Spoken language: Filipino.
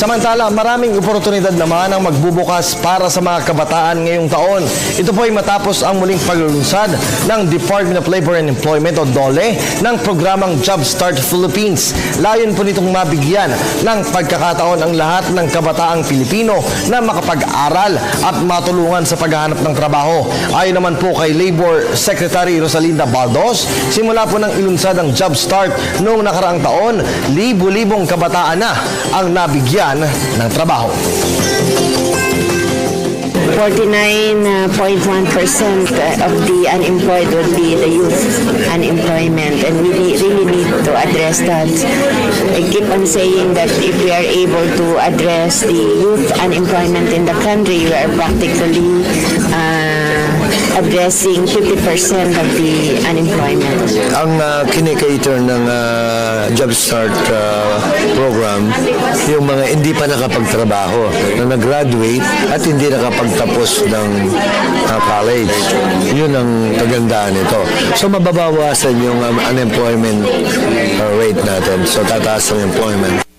Samantala, maraming oportunidad naman ang magbubukas para sa mga kabataan ngayong taon. Ito po ay matapos ang muling paglulunsad ng Department of Labor and Employment o DOLE ng programang Job Start Philippines. Layon po nitong mabigyan ng pagkakataon ang lahat ng kabataang Pilipino na makapag-aral at matulungan sa paghahanap ng trabaho. Ayon naman po kay Labor Secretary Rosalinda Baldos, simula po ng ilunsad ang Job Start noong nakaraang taon, libu-libong kabataan na ang nabigyan ng trabaho. 49.1% of the unemployed would be the youth unemployment and we really need to address that. I keep on saying that if we are able to address the youth unemployment in the country, we are practically uh, addressing 50% of the unemployment. ang uh, kinikater ng uh, Job Start uh, program yung mga hindi pa nakapagtrabaho na nag-graduate at hindi nakapagtapos ng uh, college. Yun ang kagandaan nito. So mababawasan yung um, unemployment uh, rate natin. So tataas ang employment.